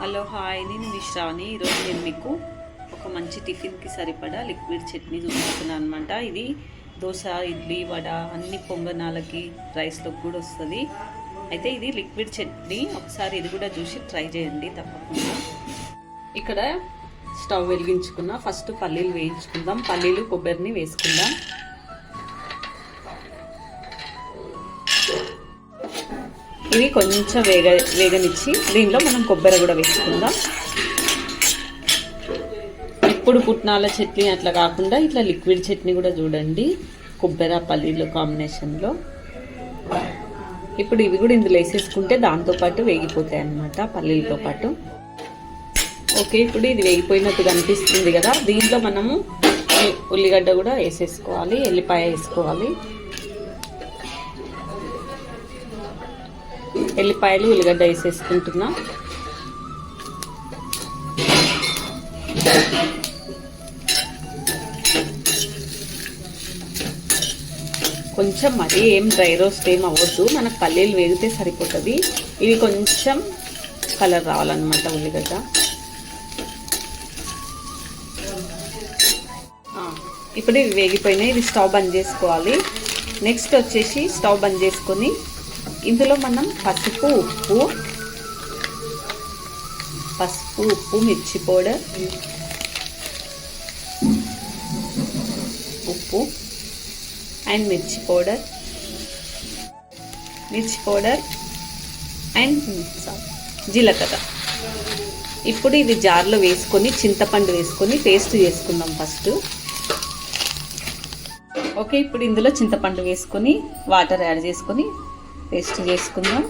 Hello hi. నేను విశ్రావణి ఈరోజు నేను మీకు ఒక మంచి టిఫిన్కి సరిపడా లిక్విడ్ చట్నీ చూపిస్తున్నాను అనమాట ఇది దోశ ఇడ్లీ వడ అన్ని పొంగనాలకి రైస్లోకి కూడా వస్తుంది. అయితే ఇది లిక్విడ్ చట్నీ. ఒకసారి ఇది కూడా చూసి ట్రై చేయండి తప్పకుండా. ఇక్కడ స్టవ్ వెలిగించుకున్న ఫస్ట్ పల్లీలు వేయించుకుందాం. పల్లీలు కొబ్బరిని వేసుకుందాం. ఇవి కొంచెం వేగ వేగనిచ్చి దీనిలో మనం కొబ్బరి కూడా వేసుకుందాం. ఇప్పుడు పుట్నాల చట్నీ అట్లా కాకుండా ఇట్లా లిక్విడ్ చట్నీ కూడా చూడండి కొబ్బరి పల్లీలు కాంబినేషన్లో ఇప్పుడు ఇవి కూడా ఇందులో వేసేసుకుంటే దాంతోపాటు వేగిపోతాయి అన్నమాట పల్లీలతో పాటు. ఓకే ఇప్పుడు ఇది వేగిపోయినట్టు కనిపిస్తుంది కదా దీంట్లో మనము ఉల్లిగడ్డ కూడా వేసేసుకోవాలి ఎల్లిపాయ వేసుకోవాలి. ఎల్లిపాయలు ఉల్లిగడ్డ వేసేసుకుంటున్నా. కొంచెం మరీ ఏం డ్రై రోస్ట్ ఏం అవ్వద్దు. మనకు పల్లీలు వేగితే సరిపోతుంది. ఇవి కొంచెం కలర్ రావాలన్నమాట ఉల్లిగడ్డ. ఇప్పుడు ఇవి వేగిపోయినాయి. ఇవి స్టవ్ బంద్ చేసుకోవాలి. నెక్స్ట్ వచ్చేసి స్టవ్ బంద్ చేసుకొని ఇందులో మనం పసుపు ఉప్పు పసుపు ఉప్పు మిర్చి పౌడర్ ఉప్పు అండ్ మిర్చి పౌడర్ మిర్చి పౌడర్ అండ్ జీలకర్ర. ఇప్పుడు ఇది జార్లో వేసుకొని చింతపండు వేసుకొని పేస్ట్ చేసుకుందాం ఫస్ట్. ఓకే ఇప్పుడు ఇందులో చింతపండు వేసుకొని వాటర్ యాడ్ చేసుకొని పేస్ట్ చేసుకుందాం.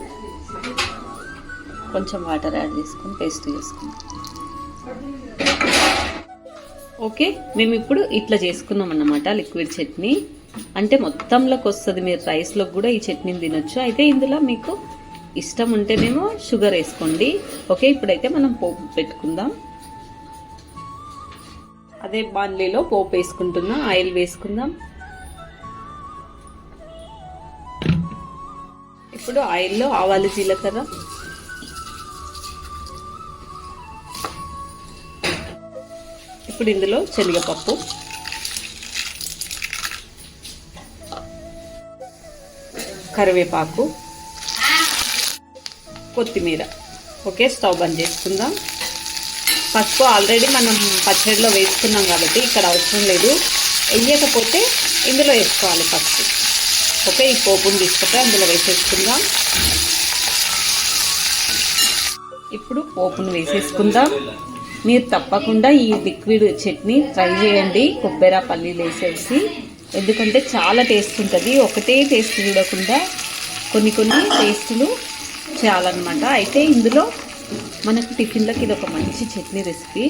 కొంచెం వాటర్ యాడ్ చేసుకొని పేస్ట్ చేసుకుందాం. ఓకే మేము ఇప్పుడు ఇట్లా చేసుకున్నాం అన్నమాట లిక్విడ్ చట్నీ. అంటే మొత్తంలోకి వస్తుంది మీరు రైస్లోకి కూడా ఈ చట్నీని తినొచ్చు. అయితే ఇందులో మీకు ఇష్టం ఉంటేనేమో షుగర్ వేసుకోండి. ఓకే ఇప్పుడైతే మనం పోపు పెట్టుకుందాం. అదే బాండ్లీలో పోపు వేసుకుంటున్నాం ఆయిల్ వేసుకుందాం. ఇప్పుడు ఆయిల్లో ఆవాలు జీలకర్ర. ఇప్పుడు ఇందులో శనగపప్పు. కరివేపాకు. కొత్తిమీర. ఓకే స్టవ్ బంద్ చేసుకుందాం. పసుపు ఆల్రెడీ మనం పచ్చడిలో వేసుకున్నాం కాబట్టి ఇక్కడ అవసరం లేదు. వేయకపోతే ఇందులో వేసుకోవాలి పసుపు. ఓకే ఈ పోపును తీసుకుంటే అందులో వేసేసుకుందాం. ఇప్పుడు పోపును వేసేసుకుందాం. మీరు తప్పకుండా ఈ లిక్విడ్ చట్నీ ట్రై చేయండి. కొబ్బరి పల్లీలు వేసేసి. ఎందుకంటే చాలా టేస్ట్ ఉంటుంది. ఒకటే టేస్ట్ చూడకుండా కొన్ని కొన్ని టేస్టులు చేయాలన్నమాట. అయితే ఇందులో మనకు టిఫిన్లకి ఇది ఒక మంచి చట్నీ రెసిపీ.